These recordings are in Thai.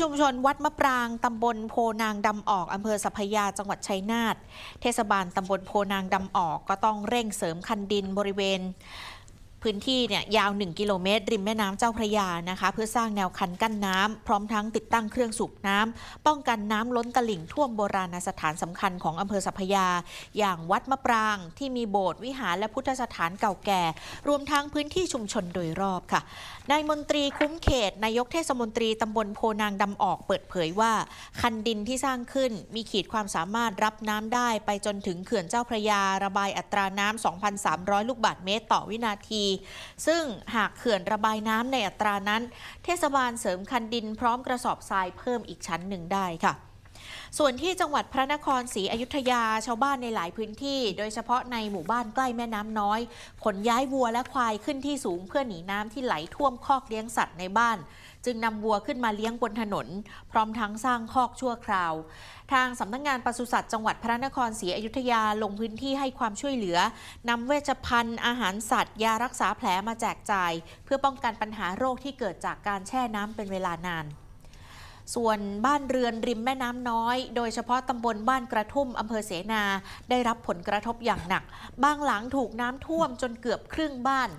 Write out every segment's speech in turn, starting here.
ชุมชนวัดมะปรางตำบลโพนางดำออกอำเภอสัพพยาจังหวัดชัยนาทเทศบาลตำบลโพนางดำออกก็ต้องเร่งเสริมคันดินบริเวณ พื้นที่เนี่ยยาว 1 กิโลเมตร ริมแม่น้ำเจ้าพระยานะคะ เพื่อสร้างแนวคันกั้นน้ำพร้อมทั้งติดตั้งเครื่องสูบน้ำป้องกันน้ำล้นตลิ่งท่วมโบราณสถานสำคัญของอำเภอสัพพยา อย่างวัดมะปรางที่มีโบสถ์วิหารและพุทธสถานเก่าแก่ รวมทั้งพื้นที่ชุมชนโดยรอบค่ะนายมนตรีคุ้มเขตนายกเทศมนตรีตำบลโพนางดำออกเปิดเผยว่า คันดินที่สร้างขึ้นมีขีดความสามารถรับน้ำได้ไปจนถึงเขื่อนเจ้าพระยา ระบายอัตราน้ำ2,300 ลูกบาศก์เมตร ต่อวินาทีซึ่งหากเขื่อนระบายน้ำในอัตรานั้น เทศบาลเสริมคันดินพร้อมกระสอบทรายเพิ่มอีกชั้นหนึ่งได้ค่ะ ส่วนที่จังหวัดพระนครศรีอยุธยาชาวบ้านในหลายพื้นที่ โดยเฉพาะในหมู่บ้านใกล้แม่น้ำน้อย ขนย้ายวัวและควายขึ้นที่สูงเพื่อหนีน้ำที่ไหลท่วมคอกเลี้ยงสัตว์ในบ้าน จึงนำวัวขึ้นมาเลี้ยงบนถนน พร้อมทั้งสร้างคอกชั่วคราว ทางสำนักงานปศุสัตว์จังหวัดพระนครศรีอยุธยาลงพื้นที่ให้ความช่วยเหลือนำเวชภัณฑ์อาหารสัตว์ ยารักษาแผลมาแจกจ่าย เพื่อป้องกันปัญหาโรคที่เกิดจากการแช่น้ำเป็นเวลานาน ส่วนบ้านเรือนริมแม่น้ำน้อย โดยเฉพาะตำบลบ้านกระทุ่มอำเภอเสนา ได้รับผลกระทบอย่างหนัก บางหลังถูกน้ำท่วมจนเกือบครึ่งบ้าน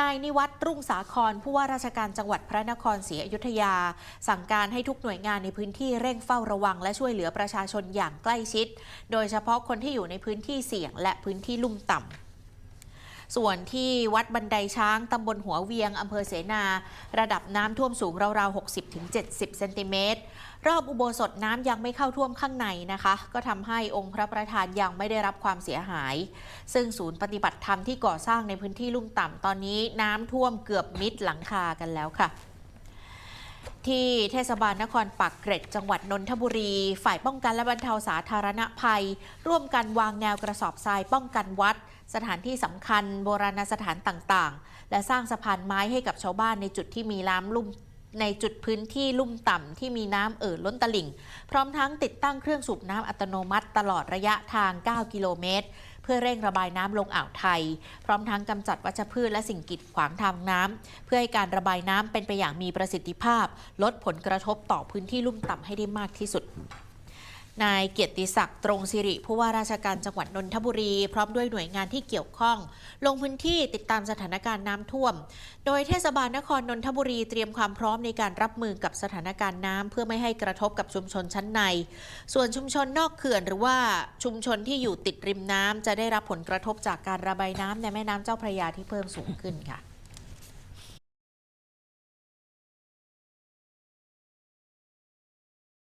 นายนิวัตรรุ่งสาครผู้ว่าราชการจังหวัดพระนครศรีอยุธยา สั่งการให้ทุกหน่วยงานในพื้นที่เร่งเฝ้าระวังและช่วยเหลือประชาชนอย่างใกล้ชิด โดยเฉพาะคนที่อยู่ในพื้นที่เสี่ยงและพื้นที่ลุ่มต่ำ ส่วนที่วัดบันไดช้างตำบลหัวเวียงอำเภอเสนา ระดับน้ำท่วมสูงราวๆ 60-70 เซนติเมตรรอบอุโบสถน้ำยังไม่เข้าท่วมข้างในนะคะ ก็ทำให้องค์พระประธานยังไม่ได้รับความเสียหาย ซึ่งศูนย์ปฏิบัติธรรมที่ก่อสร้างในพื้นที่ลุ่มต่ำตอนนี้น้ำท่วมเกือบมิดหลังคากันแล้วค่ะ ที่เทศบาลนครปักเกร็ดจังหวัดนนทบุรี ฝ่ายป้องกันและบรรเทาสาธารณภัย ร่วมกันวางแนวกระสอบทรายป้องกันวัด สถานที่สำคัญโบราณสถานต่างๆ และสร้างสะพานไม้ให้กับชาวบ้านในจุดที่มีน้ำลุ่ม ในจุดพื้นที่ลุ่มต่ำที่มีน้ำเอ่อล้นตลิ่ง พร้อมทั้งติดตั้งเครื่องสูบน้ำอัตโนมัติตลอดระยะทาง 9 กิโลเมตร เพื่อเร่งระบายน้ำลงอ่าวไทย พร้อมทั้งกำจัดวัชพืชและสิ่งกีดขวางทางน้ำเพื่อให้การระบายน้ำเป็นไปอย่างมีประสิทธิภาพ ลดผลกระทบต่อพื้นที่ลุ่มต่ำให้ได้มากที่สุด นายเกียรติศักดิ์ตรงสิริผู้ว่าราชการจังหวัดนนทบุรี พร้อมด้วยหน่วยงานที่เกี่ยวข้อง ลงพื้นที่ติดตามสถานการณ์น้ำท่วม โดยเทศบาลนครนนทบุรีเตรียมความพร้อมในการรับมือกับสถานการณ์น้ำเพื่อไม่ให้กระทบกับชุมชนชั้นใน ส่วนชุมชนนอกเขื่อนหรือว่าชุมชนที่อยู่ติดริมน้ำจะได้รับผลกระทบจากการระบายน้ำในแม่น้ำเจ้าพระยาที่เพิ่มสูงขึ้นค่ะ